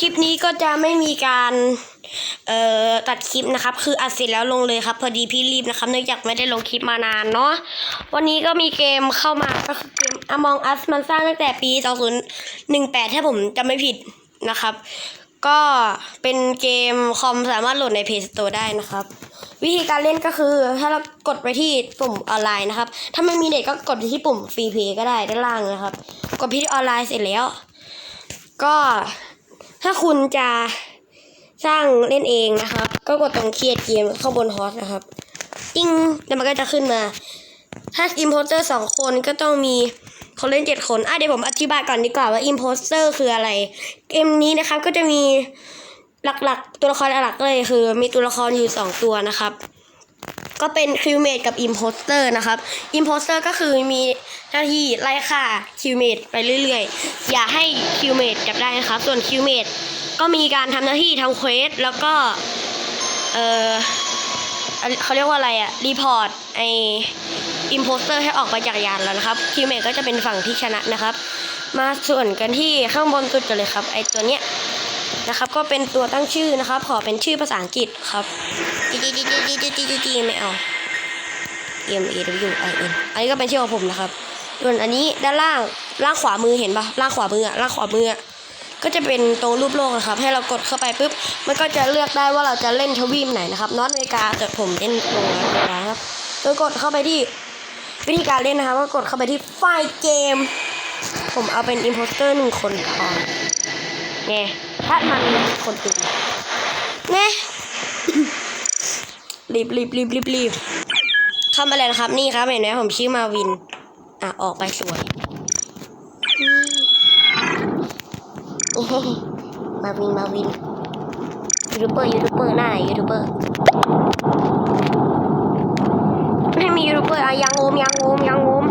คลิปนี้ก็จะไม่มีการเอ่อตัดคลิปนะครับ คืออัดเสร็จแล้วลงเลยครับ พอดีพี่รีบนะครับเนื่องจากไม่ได้ลงคลิปมานานเนาะวันนี้ก็มีเกมเข้ามาก็คือเกม Among Us มันสร้างตั้งแต่ปี 2018 ถ้าผมจำไม่ผิดนะครับ ก็เป็นเกมคอมสามารถโหลดใน Play Store ได้นะครับ วิธีการเล่นก็คือถ้าเรากดไปที่ปุ่มออนไลน์นะครับ ถ้าไม่มีเน็ตก็กดไปที่ปุ่มฟรีเพย์ก็ได้ด้านล่างนะครับ กดไปที่ออนไลน์เสร็จแล้ว ก็ ถ้าคุณจะสร้างเล่นเองนะครับ ก็กดตรงเครียดเกมข้างบนฮอสนะครับติ้งแล้วมันก็จะขึ้นมา ถ้าอิมโพสเตอร์สองคนก็ต้องมีคนเล่นเจ็ดคนอะเดี๋ยวผมอธิบายก่อนดีกว่าว่าอิมโพสเตอร์คืออะไร เกมนี้นะครับก็จะมีหลักๆ ตัวละครหลักเลยคือ มีตัวละครอยู่สองตัวนะครับ ก็เป็นคิวเมดกับอิมโพสเตอร์นะครับอิมโพสเตอร์ก็คือมีหน้าที่ไล่ฆ่าคิวเมดไปเรื่อยๆ อย่าให้คิวเมดจับได้นะครับ ส่วนคิวเมดก็มีการทำหน้าที่ทำเควสแล้วก็ เออเขาเรียกว่าอะไรอะรีพอร์ตไออิมโพสเตอร์ให้ออกไปจากยานแล้วนะครับคิวเมดก็จะเป็นฝั่งที่ชนะนะครับ มาส่วนกันที่ข้างบนสุดกันเลยครับ ไอตัวเนี้ยนะครับ ก็เป็นตัวตั้งชื่อนะครับ ขอเป็นชื่อภาษาอังกฤษครับ จีจีจีจีจีจีจีจีไม่เอา M A W I N อันนี้ก็เป็นชื่อของผมนะครับส่วนอันนี้ด้านล่างล่างขวามือเห็นปะล่างขวามืออะล่างขวามืออะก็จะเป็นตรงรูปโลกนะครับ ให้เรากดเข้าไปปุ๊บ มันก็จะเลือกได้ว่าเราจะเล่นทวีปไหนนะครับ นอตอเมริกาแต่ผมเล่นตรงนอเมริกาครับ โดยกดเข้าไปที่วิธีการเล่นนะครับ ก็กดเข้าไปที่ไฟล์เกม ผมเอาเป็นอิมโพสเตอร์หนึ่งคนพอไงถ้ามันคนตื่นไง รีบรีบรีบรีบรีบทำอะไรนะครับ นี่ครับเห็นไหมผมชื่อมาวิน อะ ออกไปสวยมโอ้โหมาวินมาวินยูทูบเบอร์ยูทูบเบอร์หน้าไหนยูทูบเบอร์ ไม่มียูทูบเบอร์อะยังโอมยังโอมยังโอม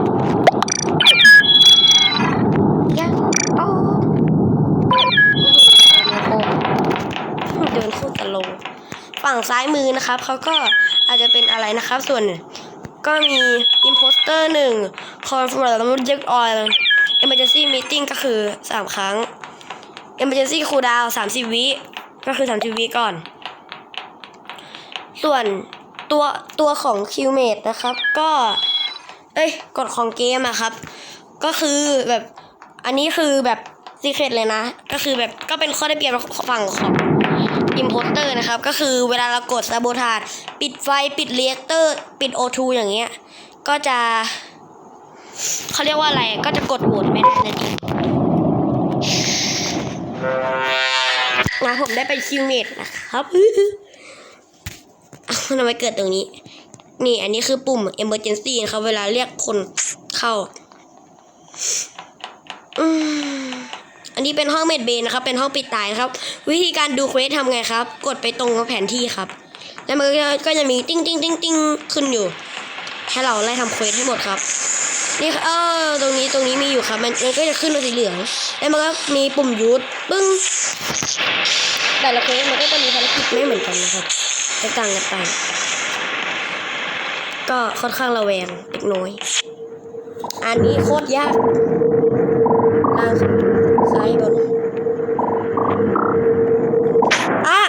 ยังโอม เดินคู่ตะลง ฝั่ง ซ้ายมือนะครับเขาก็อาจจะเป็นอะไรนะครับ ส่วนก็มี imposter หนึ่ง confirm reject oil emergency meeting ก็คือสามครั้ง emergency cooldown สามสิบวิก็คือสามสิบวิก่อน ส่วนตัวตัวของ Qmate นะครับ ก็ เอ้ยกฎของเกมอะครับ ก็คือแบบอันนี้คือแบบ ซีเครตเลยนะ ก็คือแบบก็เป็นข้อได้เปรียบฝั่งของอิมโพสเตอร์นะครับ ก็คือเวลาเรากดซาโบทาดปิดไฟปิดเรียกเตอร์ ปิดโอทูอย่างเงี้ย ก็จะเขาเรียกว่าอะไรก็จะกดโหวตไม่ได้นั่นเองนะผมได้เป็นคิวเมดนะครับทำไมเกิดตรงนี้ นี่อันนี้คือปุ่ม emergency นะครับเวลาเรียกคนเข้า อืม อันนี้เป็นห้องเมดเบนนะครับ เป็นห้องปิดตายนะครับ วิธีการดูเควสทำไงครับ กดไปตรงแผนที่ครับ แล้วมันก็จะมีติ้งติ้งติ้งติ้งขึ้นอยู่ ให้เราไล่ทำเควสให้หมดครับ นี่เออตรงนี้ตรงนี้มีอยู่ครับ มันมันก็จะขึ้นเป็นสีเหลือง แล้วมันก็มีปุ่มยูทปึ้ง แต่ละเควสมันก็จะมีภารกิจไม่เหมือนกันนะครับแตกต่างกันไป ก็ค่อนข้างระแวงเล็กน้อย อันนี้โคตรยากล่างสุด ซ้ายบนอะ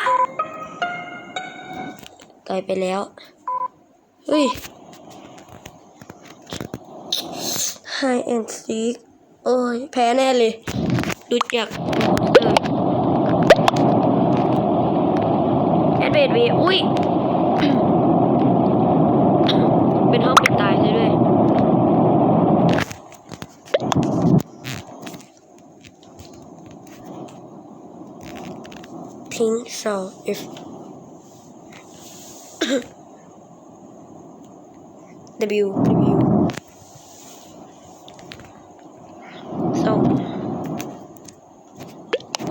ตายไปแล้ว เฮ้ย High and seek โอ้ย แพ้แน่เลย ดูจากแอดเบดวีอุ้ย think so. If the view, the. So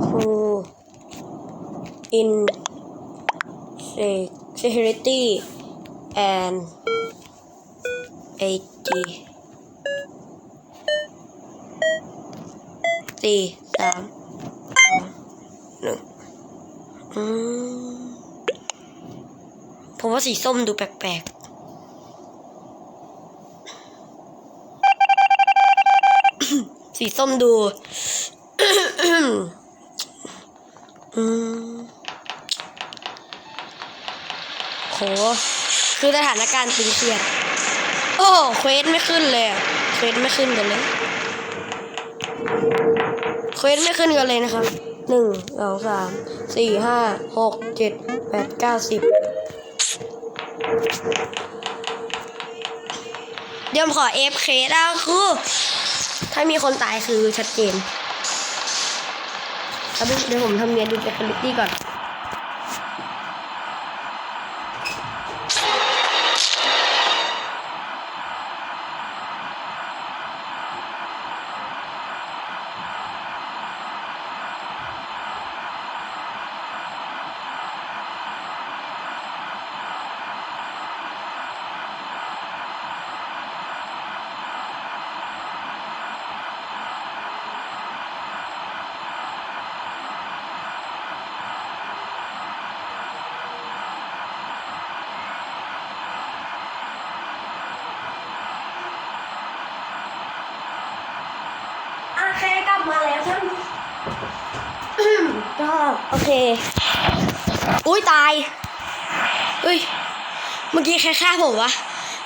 cool in security and eighty. สี่สาม อืมผมว่าสีส้มดูแปลกๆ สีส้มดูอืมโห คือสถานการณ์ตึงเครียด โอ้เควสไม่ขึ้นเลยเควสไม่ขึ้นกันเลย เควสไม่ขึ้นกันเลยนะครับ หนึ่งสองสามสี่ห้าหกเจ็ดแปดเก้าสิบเดี๋ยวผมขอเอฟเคสอะคือถ้ามีคนตายคือชัดเจนแล้วเดี๋ยวผมทำเนียนดูเจคลิตี้ก่อน โอเคกลับมาแล้วท่าน ก็ โอเค อุ้ยตายอุ้ย เมื่อกี้ใครฆ่าผมวะ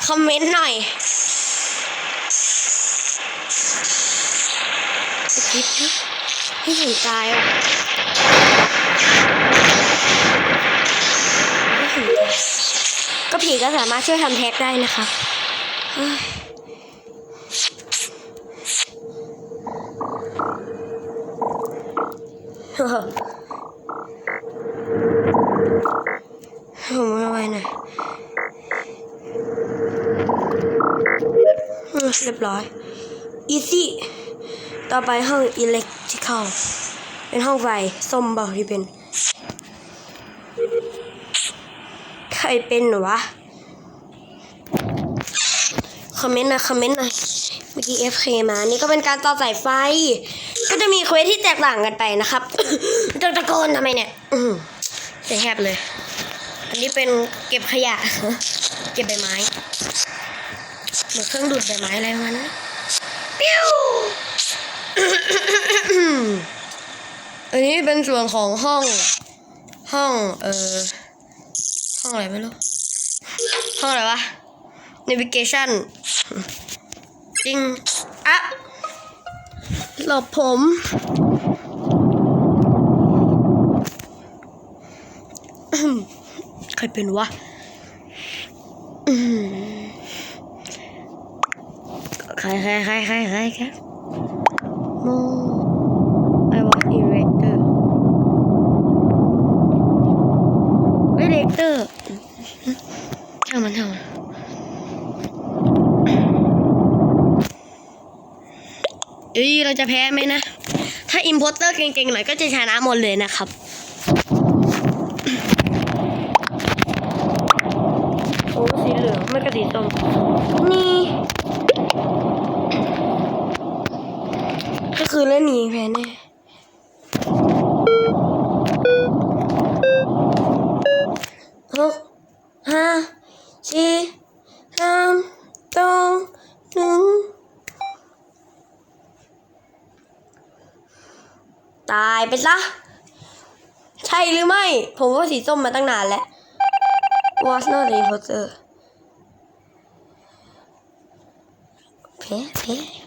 คอมเมนต์หน่อยสกิปนะพี่ถึงตายอะไม่ถึงตายก็ผีก็สามารถช่วยทำแท็กได้นะคะเฮ้ย ผมไม่ไหวหน่อยอืม เรียบร้อย easy ต่อไปห้อง electrical เป็นห้องไฟส้มบอกที่เป็น ใครเป็นหรอวะ คอมเมนต์นะคอมเมนต์หน่อยเมื่อกี้ FK มา นี่ก็เป็นการต่อสายไฟ ก็จะมีเควสที่แตกต่างกันไปนะครับจะตะโกนทำไมเนี่ยอือเสียแหบเลย อันนี้เป็นเก็บขยะ เก็บใบไม้ เหมือนเครื่องดูดใบไม้อะไรประมาณนั้นปิ้วอันนี้เป็นส่วนของห้อง ห้อง เอ่อห้องอะไรไม่รู้ ห้องอะไรวะ navigation จริงอะหลบผม ใครเป็นวะ อืม ใครใครใครใครใครครโมไอวอตอีเรกเตอร์อีเรเตอร์ช่างมันช่างมันเอ้ยเราจะแพ้ไหมนะ ถ้าอิมโพสเตอร์เก่งๆหน่อยก็จะชนะหมดเลยนะครับ โอ้สีเหลืองไม่กระสีส้มนี่ ก็คื อเล่นหนีแพ้แน่หกห้าสี่สามสองหนึ่งตายไปซะ ใช่หรือไม่ ผมว่าสีส้มมาตั้งนานแล้ว was not the imposter แพ้แพ้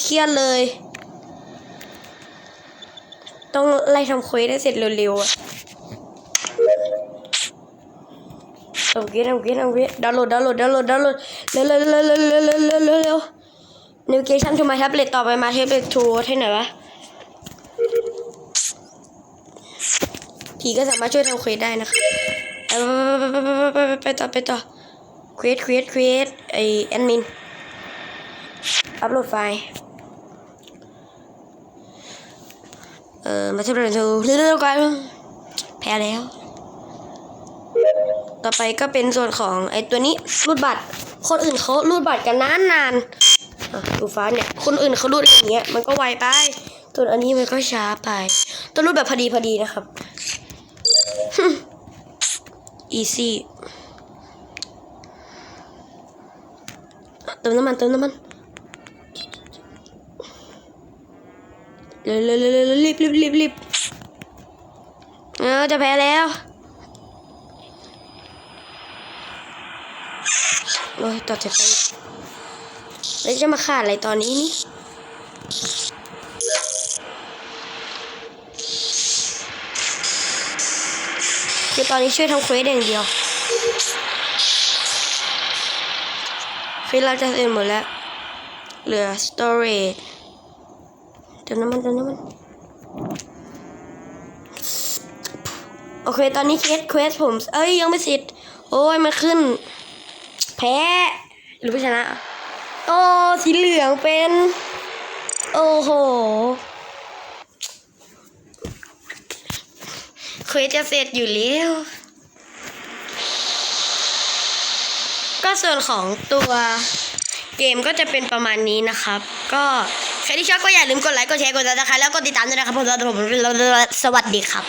เครียดเลย ต้องไล่ทำเควสให้เสร็จเร็วๆอะทำเควสทำเควสทำเควสดาวน์โหลดดาวน์โหลดดาวน์โหลดดาวน์โหลดเร็วเร็วเร็วเร็วเร็วเร็วเร็วเร็วเร็ว navigation to my tablet ต่อไปมา tablet to ที่ไหนวะผีก็สามารถช่วยทำเควสได้นะคะไปไปไปไปไปต่อไปต่อเควสเควสเควสไอแอดมินอัพโหลดไฟล์ เออมาเทียบกันดูเรื่อยๆกันแพ้แล้ว ต่อไปก็เป็นส่วนของไอตัวนี้รูดบัตร คนอื่นเขารูดบัตรกันนานนานอะดูฟ้าเนี่ย คนอื่นเขารูดอย่างเงี้ย มันก็ไวไปส่วอันนี้มันก็ช้าไปต้องรูดแบบพอดีพอดีนะครับ easy เติมน้ำมันเติมน้ำมัน เร็วเร็วเร็วรีบรีบรีบรีบเออจะแพ้แล้วโอ้ยต่อจะไปแล้วจะมาขาดอะไรตอนนี้นี่คือตอนนี้ช่วยทำเควสอย่างเดียวคือเราจะเสร็จหมดแล้ว เหลือ storage เติมน้ำมันเติมน้ำมันโอเค ตอนนี้เคสเควสผม เอ้ยยังไม่เสร็จโอ้ยมันขึ้น แพ้หรือผู้ชนะโอ้สีเหลืองเป็น โอ้โหเควสจะเสร็จอยู่แล้วก็ส่วนของตัวเกมก็จะเป็นประมาณนี้นะครับ ก็ ใครที่ชอบก็อย่าลืมกดไลค์กดแชร์กดติดตามแล้วกดติดตามด้วยนะครับผมสวัสดีครับ